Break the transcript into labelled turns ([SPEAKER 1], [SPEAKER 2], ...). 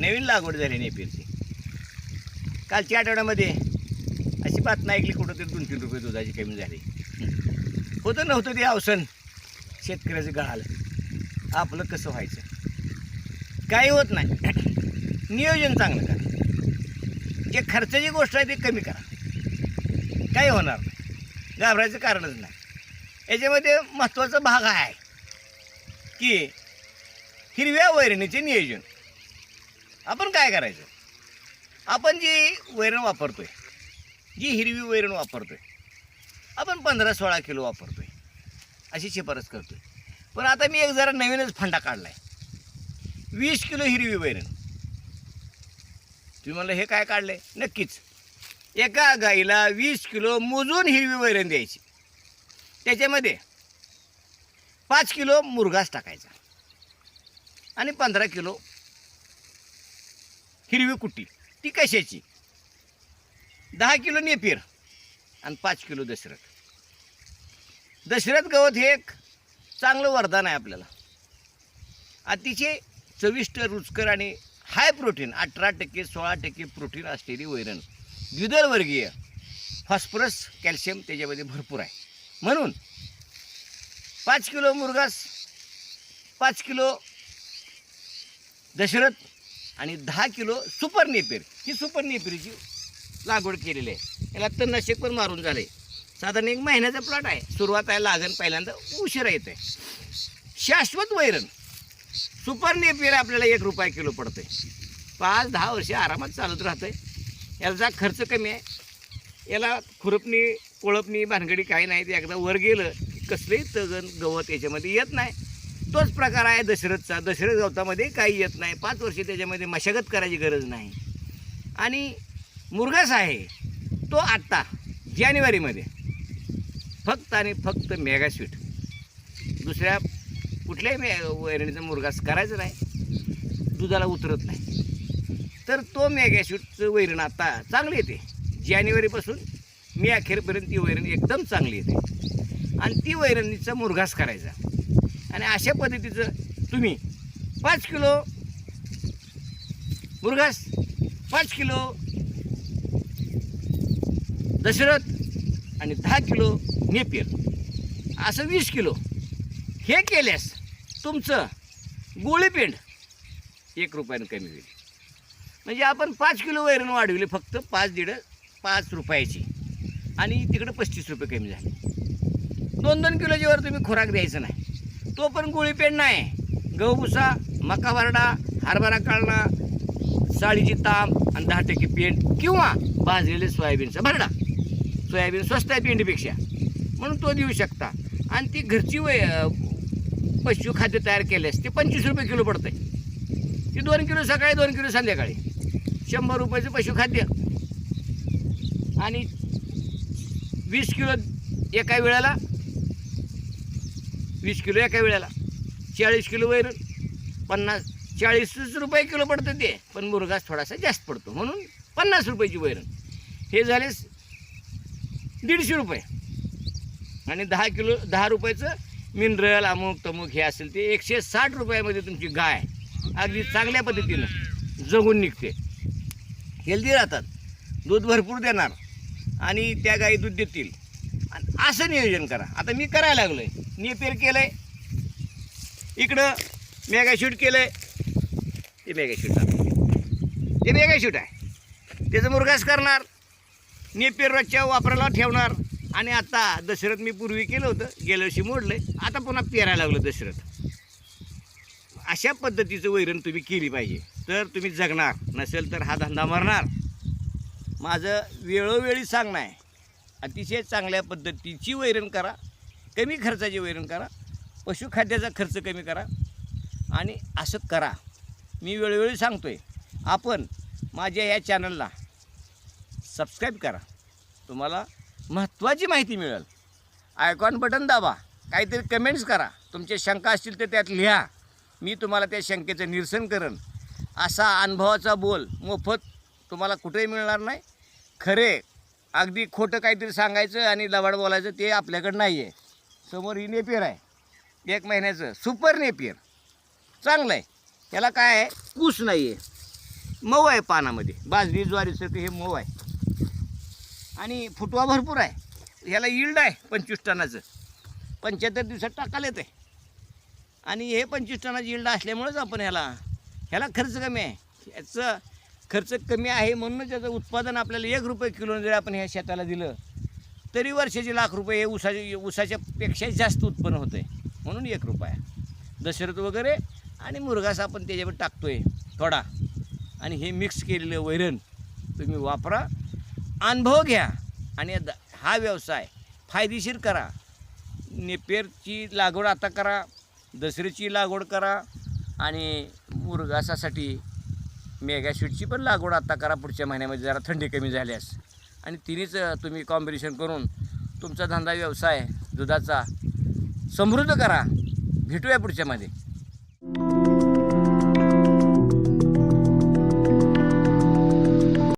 [SPEAKER 1] नवीन लागवड झाली नेपिरची कालच्या आठवड्यामध्ये अशी बातमी ऐकली कुठं तरी दोन तीन रुपये दुधाची कमी झाली. होतं नव्हतं ते अवसन शेतकऱ्याचं गळालं आपलं कसं व्हायचं? काही होत नाही. नियोजन चांगलं करा. जे खर्चाची गोष्ट आहे ती कमी करा. काही होणार नाही. घाबरायचं कारणच नाही. याच्यामध्ये महत्त्वाचा भाग आहे की हिरव्या वैरणीचे नियोजन. आपण काय करायचं? आपण जी वैरण वापरतो आहे जी हिरवी वैरण वापरतो आहे आपण पंधरा सोळा किलो वापरतो आहे अशी शिफारस करतो आहे पण आता मी एक जरा नवीनच फंडा काढला आहे वीस किलो हिरवी वैरण. तुम्ही म्हणलं हे काय काढलं आहे नक्कीच. एका गाईला वीस किलो मोजून हिरवी वैरण द्यायची. त्याच्यामध्ये पाच किलो मुरघास टाकायचा. आणि पंधरा किलो हिरवी कुट्टी. ती कशाची? दहा किलो नेपिर आणि पाच किलो दशरथ. दशरथ गवत हे एक चांगलं वरदान आहे आपल्याला. अतिशय चविष्ट रुचकर आणि हाय प्रोटीन अठरा टक्के सोळा टक्के प्रोटीन असलेली वैरण. द्विदल वर्गीय फॉस्फरस कॅल्शियम त्याच्यामध्ये भरपूर आहे. म्हणून पाच किलो मुरगास पाच किलो दशरथ आणि दहा किलो सुपर नेपेर. ही सुपर नेपेरीची लागवड केलेली आहे. याला तणनाशक पण मारून झाले. साधारण एक महिन्याचा प्लॉट आहे. सुरुवात आहे लागण पहिल्यांदा उशिरा येते शाश्वत वैरण. सुपर नेपियर आपल्याला एक रुपया किलो पडतंय. पाच दहा वर्षे आरामात चालत राहतंय. याचा खर्च कमी आहे. याला खुरपणी कोळपणी भानगडी काही नाही ते एकदा वर गेलं की कसलंही तगन गवत याच्यामध्ये येत नाही. तोच प्रकार आहे दशरथचा. दशरथ गवतामध्ये काही येत नाही. पाच वर्षे त्याच्यामध्ये मशागत करायची गरज नाही. आणि मुरगास आहे तो आत्ता जानेवारीमध्ये फक्त आणि फक्त मेगास्वीट. दुसऱ्या कुठल्याही मे वैरणीचा मुरगास करायचं नाही. दुधाला उतरत नाही. तर तो मेगास्वीटचं वैरण आता चांगली येते. जानेवारीपासून मे अखेरपर्यंत ती वैरण एकदम चांगली येते. आणि ती वैरणीचा मुरघास करायचा. आणि अशा पद्धतीचं तुम्ही पाच किलो मुरघास पाच किलो दशरथ आणि दहा किलो नेपियर. असं वीस किलो. हे केल्यास तुमचं गोळीपेंड एक रुपयानं कमी होईल. म्हणजे आपण पाच किलो वैरण वाढविले फक्त पाच दीड पाच रुपयाची. आणि तिकडं पस्तीस रुपये कमी झाले. दोन दोन किलोची वर तुम्ही खुराक द्यायचं नाही. तो पण गोळीपेंड नाही. गहू भुसा मका भरडा हरभरा काढणा साळीची तांब आणि दहा टक्के पेंड किंवा भाजलेले सोयाबीनचा भरडा. सोयाबीन स्वस्त आहे पेंडीपेक्षा. म्हणून तो देऊ शकता. आणि ती घरची वय पशुखाद्य तयार केल्यास ते पंचवीस रुपये किलो पडतंय. ती दोन किलो सकाळी दोन किलो संध्याकाळी. शंभर रुपयाचं पशुखाद्य आणि वीस किलो एका वेळेला वीस किलो एका वेळेला. चाळीस किलो वैरण पन्नास चाळीसच रुपये किलो पडतं ते. पण मुरगास थोडासा जास्त पडतो. म्हणून पन्नास रुपयाची वैरण हे झाले दीडशे रुपये. आणि दहा किलो दहा रुपयाचं मिनरल अमुक तमुक हे असेल ते एकशे साठ रुपयामध्ये तुमची गाय अगदी चांगल्या पद्धतीनं जगून निघते. हेल्दी राहतात. दूध भरपूर देणार. आणि त्या गायी दूध देतील. आणि असं नियोजन करा. आता मी करायला लागलो आहे नेपेर केलं आहे इकडं मेगाशूट केलं आहे ते मेगाशूट ते मेगाशूट आहे. त्याचं मुरगास करणार. नेपेर रोजच्या वापराला ठेवणार. आणि आता दशरथ मी पूर्वी केलं होतं. गेल्या वर्षी मोडलं आता पुन्हा पेरायला लागलं दशरथ. अशा पद्धतीचं वैरण तुम्ही केली पाहिजे. तर तुम्ही जगणार. नसेल तर हा धंदा मरणार. माझं वेळोवेळी सांगणं आहे. अतिशय चांगल्या पद्धतीची वैरण करा. कमी खर्चाचे वैरण करा. पशुखाद्याचा खर्च कमी करा. आणि असं करा. मी वेळोवेळी सांगतो आहे आपण माझ्या या चॅनलला सबस्क्राईब करा. तुम्हाला महत्त्वाची माहिती मिळेल. आयकॉन बटन दाबा. काहीतरी कमेंट्स करा. तुमच्या शंका असतील तर त्यात लिहा. मी तुम्हाला त्या शंकेचं निरसन करेन. असा अनुभवाचा बोल मोफत तुम्हाला कुठेही मिळणार नाही. खरे अगदी खोटं काहीतरी सांगायचं आणि लबाड बोलायचं ते आपल्याकडं नाही आहे समोर ही नेपियर आहे. एक महिन्याचं सुपर नेपियर. चांगलं आहे याला काय आहे? कूस नाही आहे मऊ आहे पानामध्ये. बाजरी ज्वारीसारखं हे मऊ आहे. आणि फुटवा भरपूर आहे. ह्याला इल्ड आहे पंचवीस टनाचं. पंच्याहत्तर दिवसात टाकायला येते आणि हे पंचवीस टनाची इल्ड असल्यामुळेच आपण ह्याला ह्याला खर्च कमी आहे. ह्याचं खर्च कमी आहे म्हणूनच त्याचं उत्पादन आपल्याला एक रुपये किलो जरी आपण ह्या शेताला दिलं तरी वर्षाचे लाख रुपये हे ऊसाचे ऊसाच्या पेक्षा जास्त उत्पन्न होतं आहे म्हणून एक रुपया. दशरथ वगैरे आणि मुरघास आपण त्याच्यावर टाकतोय थोडा. आणि हे मिक्स केलेलं वैरण तुम्ही वापरा. अनुभव घ्या. आणि द- हा व्यवसाय फायदेशीर करा. नेपेरची लागवड आता करा. दसरीची लागवड करा. आणि मुरघासासाठी मेगाशूटची पण लागवड आता करा पुढच्या महिन्यामध्ये. जरा थंडी कमी झाल्यास. आणि तिन्हीच तुम्ही कॉम्बिनेशन करून तुमचा धंदा व्यवसाय दुधाचा समृद्ध करा. भेटूया पुढच्यामध्ये.